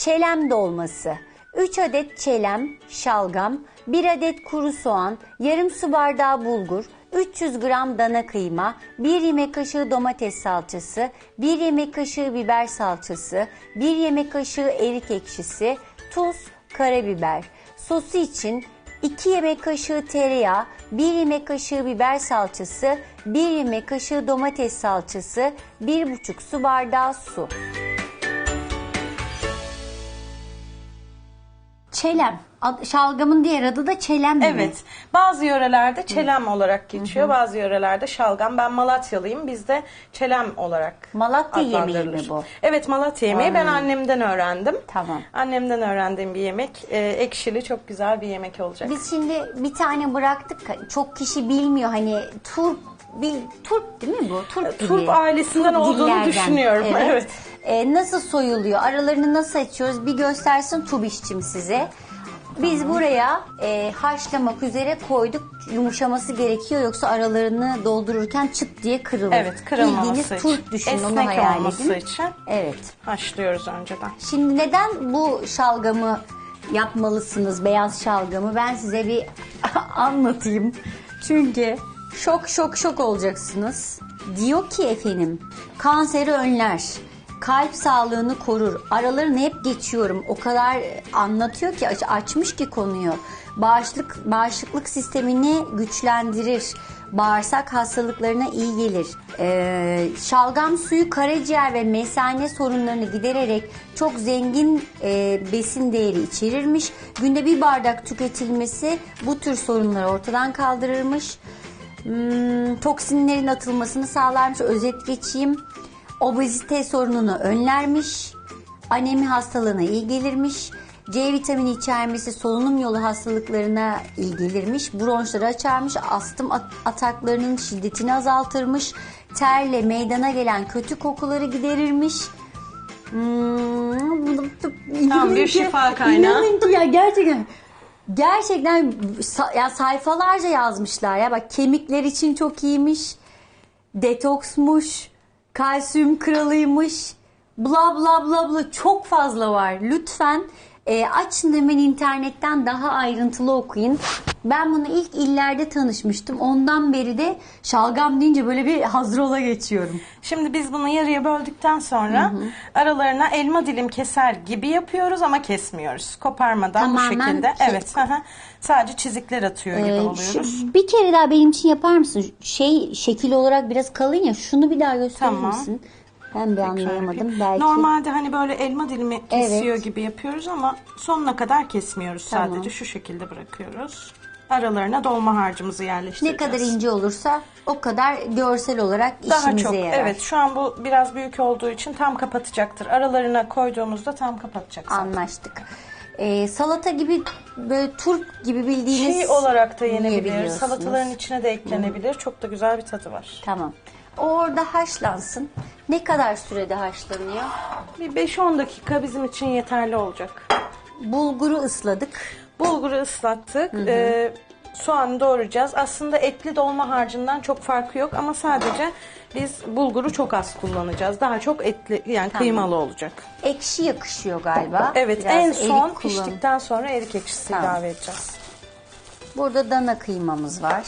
Çelem dolması. 3 adet çelem, şalgam, 1 adet kuru soğan, yarım su bardağı bulgur, 300 gram dana kıyma, 1 yemek kaşığı domates salçası, 1 yemek kaşığı biber salçası, 1 yemek kaşığı erik ekşisi, tuz, karabiber. Sosu için 2 yemek kaşığı tereyağı, 1 yemek kaşığı biber salçası, 1 yemek kaşığı domates salçası, 1,5 su bardağı su. Çelem. Ad- Şalgamın diğer adı da çelem mi? Evet. Bazı yörelerde çelem olarak geçiyor. Bazı yörelerde şalgam. Ben Malatyalıyım. Bizde çelem olarak Malatya yemeği adlandırılır. mi bu? Evet Malatya yemeği. Ben annemden öğrendim. Tamam. Annemden öğrendiğim bir yemek. Ee, ekşili çok güzel bir yemek olacak. Biz şimdi bir tane bıraktık. Çok kişi bilmiyor hani turp bir turp değil mi bu? Turp gibi. Turp ailesinden olduğunu dillerden. düşünüyorum. Evet. Ee, nasıl soyuluyor? Aralarını nasıl açıyoruz? Bir göstersin Tubişçim size. Biz buraya e, haşlamak üzere koyduk. Yumuşaması gerekiyor yoksa aralarını doldururken çıt diye kırılır. Evet, kırılmaması Bildiğiniz için. turp düşünün onu hayal edin. için. Evet. Haşlıyoruz önceden. Şimdi neden bu şalgamı yapmalısınız, beyaz şalgamı? Ben size bir anlatayım. Çünkü şok şok şok olacaksınız. Diyor ki efendim, kanseri önler, kalp sağlığını korur. Aralarını hep geçiyorum. O kadar anlatıyor ki, aç- açmış ki konuyu. Bağışıklık, bağışıklık sistemini güçlendirir. Bağırsak hastalıklarına iyi gelir. Ee, şalgam suyu karaciğer ve mesane sorunlarını gidererek çok zengin e, besin değeri içerirmiş. Günde bir bardak tüketilmesi bu tür sorunları ortadan kaldırırmış. Hmm, toksinlerin atılmasını sağlarmış. Özet geçeyim. Obezite sorununu önlermiş. Anemi hastalığına iyi gelirmiş. C vitamini içermesi solunum yolu hastalıklarına iyi gelirmiş. Bronşları açarmış. Astım at- ataklarının şiddetini azaltırmış. Terle meydana gelen kötü kokuları giderirmiş. Hmm, Tam bir şifa kaynağı. inanın ki ya gerçekten gerçekten sa- ya sayfalarca yazmışlar ya bak kemikler için çok iyiymiş. Detoksmuş, kalsiyum kralıymış. Bla bla bla bla çok fazla var. Lütfen e, açın hemen internetten daha ayrıntılı okuyun. Ben bunu ilk illerde tanışmıştım. Ondan beri de şalgam deyince böyle bir hazır ola geçiyorum. Şimdi biz bunu yarıya böldükten sonra aralarına elma dilim keser gibi yapıyoruz ama kesmiyoruz. Koparmadan bu Tamamen şekilde. ke- Evet. hı hı. Sadece çizikler atıyor gibi Ee, oluyoruz. şu- bir kere daha benim için yapar mısın? Şey şekil olarak biraz kalın ya. Şunu bir daha gösterir Tamam. misin? Ben bir anlayamadım. Belki. Normalde hani böyle elma dilimi kesiyor Evet. gibi yapıyoruz ama sonuna kadar kesmiyoruz Tamam. sadece şu şekilde bırakıyoruz. Aralarına dolma harcımızı ne yerleştireceğiz. kadar ince olursa o kadar görsel olarak Daha işimize çok yarar. evet şu an bu biraz büyük olduğu için tam kapatacaktır. Aralarına koyduğumuzda tam kapatacak zaten. Anlaştık. Ee, salata gibi böyle turp gibi bildiğiniz Çiğ olarak da yenebilir. yiyebiliyorsunuz. Salataların içine de eklenebilir. Çok da güzel bir tadı var. Tamam. O orada haşlansın. Ne kadar sürede haşlanıyor? Bir 5-10 dakika bizim için yeterli olacak. Bulguru ısladık. Bulguru ıslattık. Ee, soğanı doğrayacağız. Aslında etli dolma harcından çok farkı yok ama sadece biz bulguru çok az kullanacağız. Daha çok etli yani kıymalı olacak. Ekşi yakışıyor galiba. Evet Biraz en son piştikten sonra erik ekşisi Tamam. ilave edeceğiz. Burada dana kıymamız var.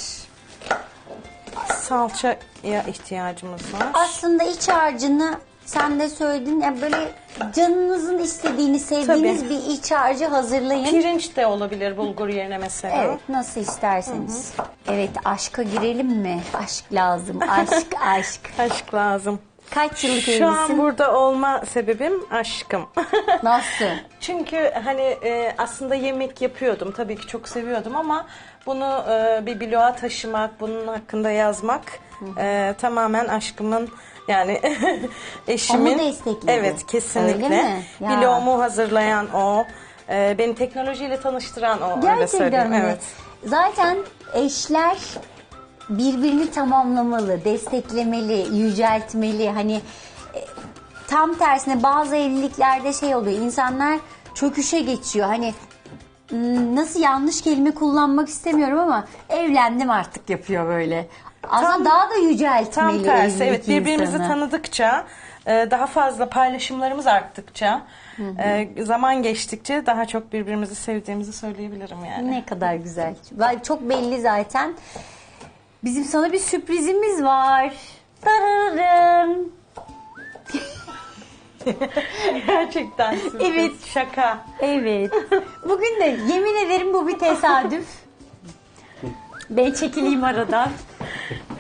Salçaya ihtiyacımız var. Aslında iç harcını sen de söyledin ya böyle canınızın istediğini sevdiğiniz Tabii. bir iç harcı hazırlayın. Pirinç de olabilir bulgur yerine mesela. Evet nasıl isterseniz. Evet aşka girelim mi? Aşk lazım. Aşk aşk. Aşk lazım. Kaç yıllık Şu an evlisin? burada olma sebebim aşkım. Nasıl? Çünkü hani e, aslında yemek yapıyordum. Tabii ki çok seviyordum ama bunu e, bir bloğa taşımak, bunun hakkında yazmak e, tamamen aşkımın yani eşimin. Onu destekledi. Evet kesinlikle. Öyle mi? Ya. Bloğumu hazırlayan o. e, beni teknolojiyle tanıştıran o. öyle Gerçekten söyleyeyim. mi? Evet. Zaten eşler birbirini tamamlamalı, desteklemeli, yüceltmeli. Hani e, tam tersine bazı evliliklerde şey oluyor. insanlar çöküşe geçiyor. Hani nasıl yanlış kelime kullanmak istemiyorum ama evlendim artık yapıyor böyle. Aslında Tam- daha da yüceltmeli Tam tersi evlilik evet birbirimizi insanı. tanıdıkça e, daha fazla paylaşımlarımız arttıkça e, zaman geçtikçe daha çok birbirimizi sevdiğimizi söyleyebilirim yani. Ne kadar güzel. Vay, Çok belli zaten. Bizim sana bir sürprizimiz var. Tararın. Gerçekten sürpriz. Evet. Şaka. Evet. Bugün de yemin ederim bu bir tesadüf. Ben çekileyim aradan.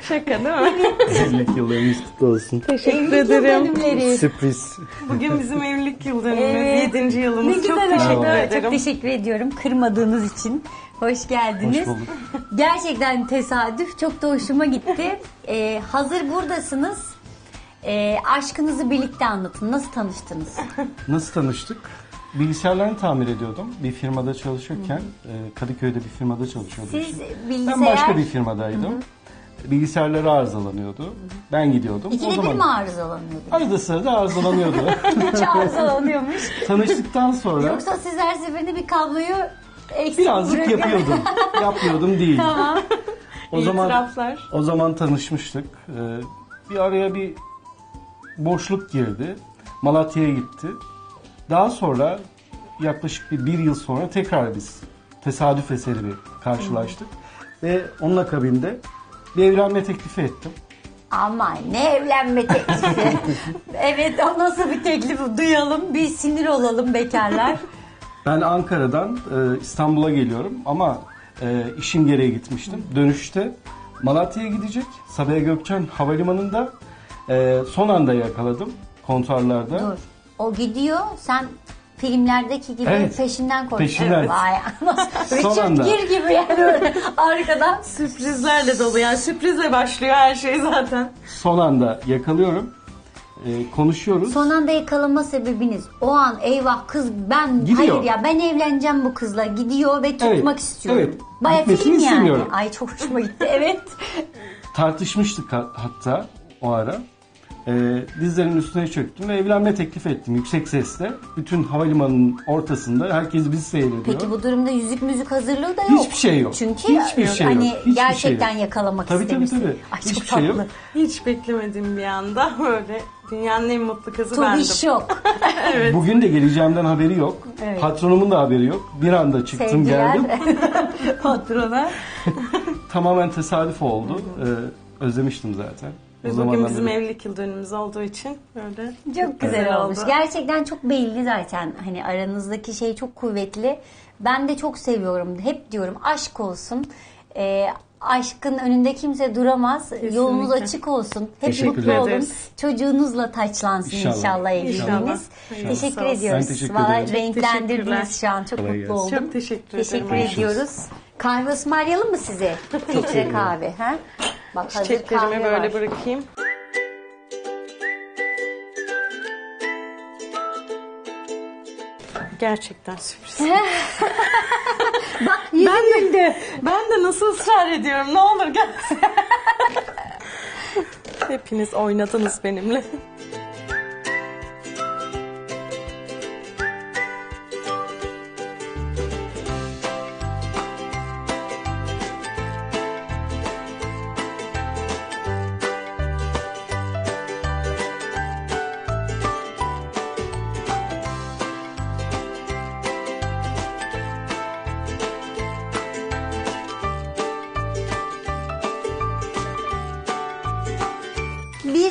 Şaka değil mi? Evlilik yıllarınız kutlu olsun. Teşekkür Evlilik ederim. yıldönümleri. Sürpriz. Bugün bizim evlilik yıl dönümümüz. Evet. 7. Ne yılımız. güzel Çok teşekkür ederim. Çok teşekkür ediyorum kırmadığınız için. Hoş geldiniz. Hoş bulduk. Gerçekten tesadüf. Çok da hoşuma gitti. Ee, hazır buradasınız. Ee, aşkınızı birlikte anlatın. Nasıl tanıştınız? Nasıl tanıştık? Bilgisayarlarını tamir ediyordum. Bir firmada çalışırken, e, Kadıköy'de bir firmada çalışıyordum. Siz işte. bilgisayar... Ben başka bir firmadaydım. Bilgisayarları arızalanıyordu. Ben gidiyordum. İkide bir mi arızalanıyordu? Arada sırada arızalanıyordu. Hiç arızalanıyormuş. Tanıştıktan sonra Yoksa siz her seferinde bir kabloyu eksik birazcık bırakıyor- yapıyordum. Yapmıyordum değil. Tamam. O zaman İtiraflar. o zaman tanışmıştık. Ee, bir araya bir boşluk girdi. Malatya'ya gitti. Daha sonra yaklaşık bir, bir yıl sonra tekrar biz tesadüf eseri bir karşılaştık. Ve onun akabinde bir evlenme teklifi ettim. Ama ne evlenme teklifi. evet o nasıl bir teklif duyalım bir sinir olalım bekarlar. Ben Ankara'dan e, İstanbul'a geliyorum ama e, işim gereği gitmiştim. Dönüşte Malatya'ya gidecek. Sabiha Gökçen Havalimanı'nda e, son anda yakaladım kontarlarda. Dur o gidiyor sen filmlerdeki gibi Evet. peşinden koş. Peşinden. Vay Richard anda. Gere gibi yani böyle arkadan. Sürprizlerle dolu yani sürprizle başlıyor her şey zaten. Son anda yakalıyorum. E, konuşuyoruz. Son anda yakalama sebebiniz o an eyvah kız ben Gidiyor. hayır ya ben evleneceğim bu kızla gidiyor ve tutmak Evet, istiyorum. evet. Baya Gitmesini film yani. istemiyorum. Ay çok hoşuma gitti evet. Tartışmıştık ha- hatta o ara. E, dizlerinin üstüne çöktüm ve evlenme teklif ettim yüksek sesle. Bütün havalimanının ortasında herkes bizi seyrediyor. Peki bu durumda yüzük müzik hazırlığı da yok. Hiçbir şey yok. Çünkü Hiçbir şey hani yok. Hiçbir gerçekten şey yok. yakalamak Tabii, tabii, istemişsin. tabii. Ay çok Hiçbir şey yok. tatlı. Hiç beklemediğim bir anda böyle dünyanın en mutlu kızı Tabii bendim. şok. Bugün de geleceğimden haberi yok. Evet. Patronumun da haberi yok. Bir anda çıktım Sevgiler geldim. patrona. Tamamen tesadüf oldu. Ee, özlemiştim zaten. Ve O bugün bizim beri. evlilik yıl dönümümüz olduğu için böyle Çok güzel olmuş. oldu. Gerçekten çok belli zaten. Hani aranızdaki şey çok kuvvetli. Ben de çok seviyorum. Hep diyorum aşk olsun. Ee, aşkın önünde kimse duramaz. Yolunuz açık olsun. Hep mutlu olun. ederiz. Çocuğunuzla taçlansın inşallah, İnşallah. evliliğiniz. İnşallah. Teşekkür ediyoruz. Ben teşekkür Vallahi ederim. Renklendirdiniz şu an. Çok Kolay mutlu gelsin. oldum. Çok teşekkür ederim. Teşekkür ediyoruz. Kahve ısmarlayalım mı size? Filtre kahve. Ha? Bak hazır çiçeklerimi kahve böyle var. bırakayım. Gerçekten sürpriz. Bak yüzüm güldü. Ben de nasıl ısrar ediyorum ne olur gel. Hepiniz oynadınız benimle.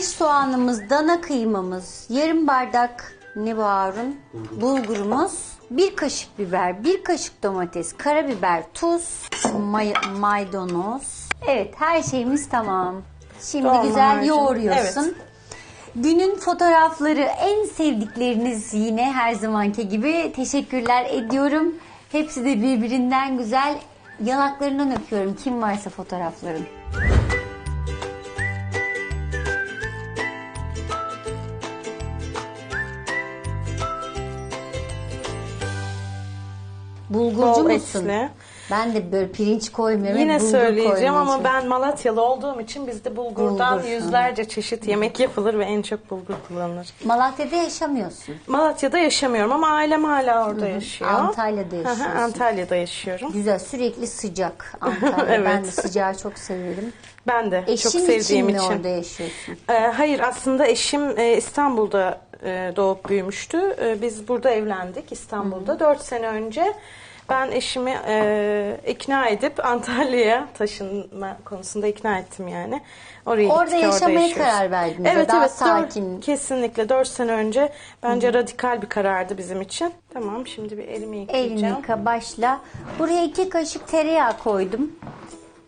Bir soğanımız, dana kıymamız, yarım bardak ne bu Harun? Bulgurumuz, bir kaşık biber, bir kaşık domates, karabiber, tuz, may- maydanoz. Evet her şeyimiz tamam. Şimdi Dolma güzel harcı. yoğuruyorsun. Evet. Günün fotoğrafları en sevdikleriniz yine her zamanki gibi teşekkürler ediyorum. Hepsi de birbirinden güzel. Yanaklarından öpüyorum kim varsa fotoğrafların. Bulgurcu musun? etli. Ben de böyle pirinç koymuyorum. Yine bulgur söyleyeceğim ama ben Malatyalı olduğum için bizde bulgurdan Bulgur. yüzlerce çeşit yemek yapılır ve en çok bulgur kullanılır. Malatya'da yaşamıyorsun. Malatya'da yaşamıyorum ama ailem hala orada yaşıyor. Antalya'da yaşıyorsun. Antalya'da yaşıyorum. Güzel sürekli sıcak Antalya. Evet. Ben de sıcağı çok severim. Ben de Eşin çok sevdiğim için için. mi orada yaşıyorsun? Ee, hayır aslında eşim e, İstanbul'da e, doğup büyümüştü. E, biz burada evlendik İstanbul'da. 4 sene önce ben eşimi e, ikna edip Antalya'ya taşınma konusunda ikna ettim yani. Oraya Orada gittik, yaşamaya yaşıyoruz. karar verdiniz. Evet Daha evet dört- sakin. kesinlikle 4 sene önce bence radikal bir karardı bizim için. Tamam şimdi bir elimi yıkayacağım. Elini yıka başla. Buraya iki kaşık tereyağı koydum.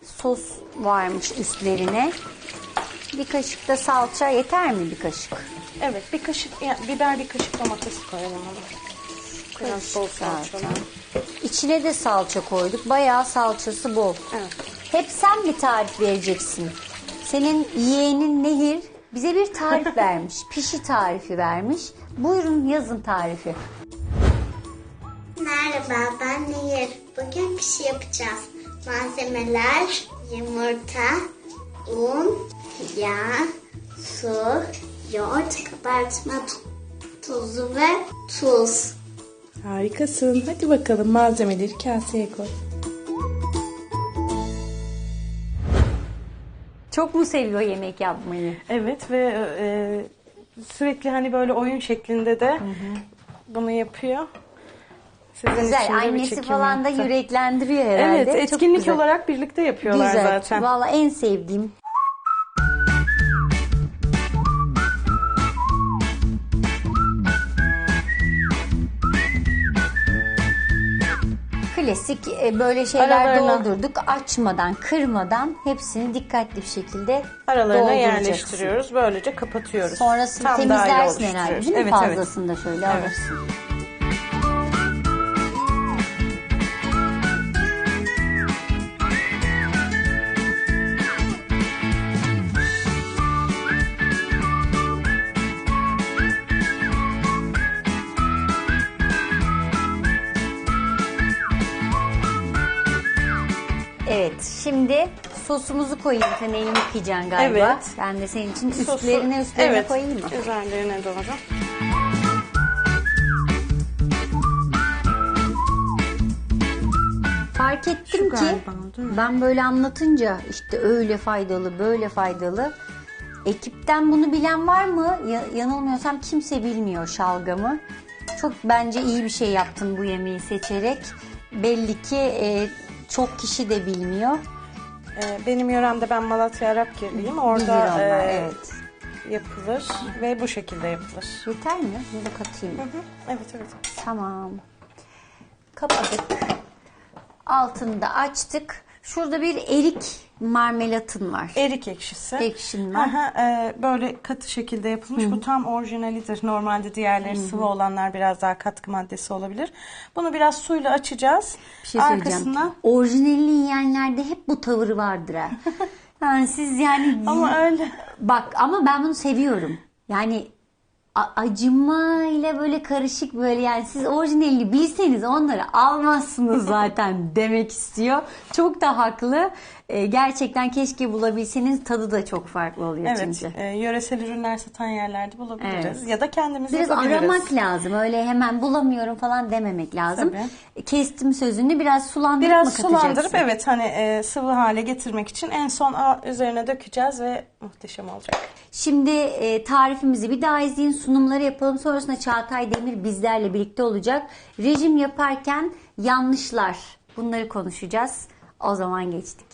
Sos varmış üstlerine. Bir kaşık da salça yeter mi bir kaşık? Evet bir kaşık ya, biber bir kaşık domates koyalım ona. Biraz bol Kaşık salça. İçine de salça koyduk. Bayağı salçası bol. Evet. Hep sen bir tarif vereceksin. Senin yeğenin Nehir bize bir tarif vermiş. Pişi tarifi vermiş. Buyurun yazın tarifi. Merhaba ben Nehir. Bugün pişi yapacağız. Malzemeler yumurta, un, yağ, su, yoğurt, kabartma tuzu ve tuz. Harikasın. Hadi bakalım malzemeleri kaseye koy. Çok mu seviyor yemek yapmayı? Evet ve e, sürekli hani böyle oyun şeklinde de bunu yapıyor. Sizin Güzel. Annesi falan da yüreklendiriyor herhalde. Evet, etkinlik olarak birlikte yapıyorlar Güzel. zaten. Valla en sevdiğim. Klasik e, böyle şeyler Aralarına. doldurduk. Açmadan, kırmadan hepsini dikkatli bir şekilde Aralarına dolduracaksın. yerleştiriyoruz. Böylece kapatıyoruz. Sonrasını Tam temizlersin herhalde oluşturuyoruz. değil mi? Evet, evet. Fazlasını da şöyle Evet. alırsın. Evet, şimdi sosumuzu koyayım. Sen elini yıkayacaksın galiba. Evet. Ben de senin için Sosu- üstlerine üstlerine evet, koyayım mı? Üzerlerine doğru. Fark ettim Şu ki galiba, ben böyle anlatınca işte öyle faydalı, böyle faydalı. Ekipten bunu bilen var mı? Ya- yanılmıyorsam kimse bilmiyor şalgamı. Çok bence iyi bir şey yaptın bu yemeği seçerek. Belli ki e, çok kişi de bilmiyor. Ee, benim yöremde ben Malatya Arapgirliyim. Bilir Orada onlar, e, evet. yapılır ve bu şekilde yapılır. Yeter mi? Da katayım. Hı hı, Evet evet. Tamam. Kapadık. Altını da açtık. Şurada bir erik marmelatın var. Erik ekşisi. Ekşin var. Aha, e, böyle katı şekilde yapılmış. Bu tam orijinalidir. Normalde diğerleri sıvı olanlar biraz daha katkı maddesi olabilir. Bunu biraz suyla açacağız. Bir şey. Arkasına Orijinalini yiyenlerde hep bu tavır vardır ha. yani siz yani ama öyle. bak ama ben bunu seviyorum. Yani acıma ile böyle karışık böyle yani siz orijinalini bilseniz onları almazsınız zaten demek istiyor. Çok da haklı. Ee, gerçekten keşke bulabilseniz tadı da çok farklı oluyor Evet, çünkü. e, yöresel ürünler satan yerlerde bulabiliriz. Evet. Ya da kendimiz Biraz yapabiliriz. aramak lazım. Öyle hemen bulamıyorum falan dememek lazım. Tabii. Kestim sözünü biraz sulandırıp Biraz mı katacaksın? sulandırıp evet hani e, sıvı hale getirmek için en son üzerine dökeceğiz ve muhteşem olacak. Şimdi e, tarifimizi bir daha izleyin, sunumları yapalım. Sonrasında Çağatay Demir bizlerle birlikte olacak. Rejim yaparken yanlışlar bunları konuşacağız. O zaman geçtik.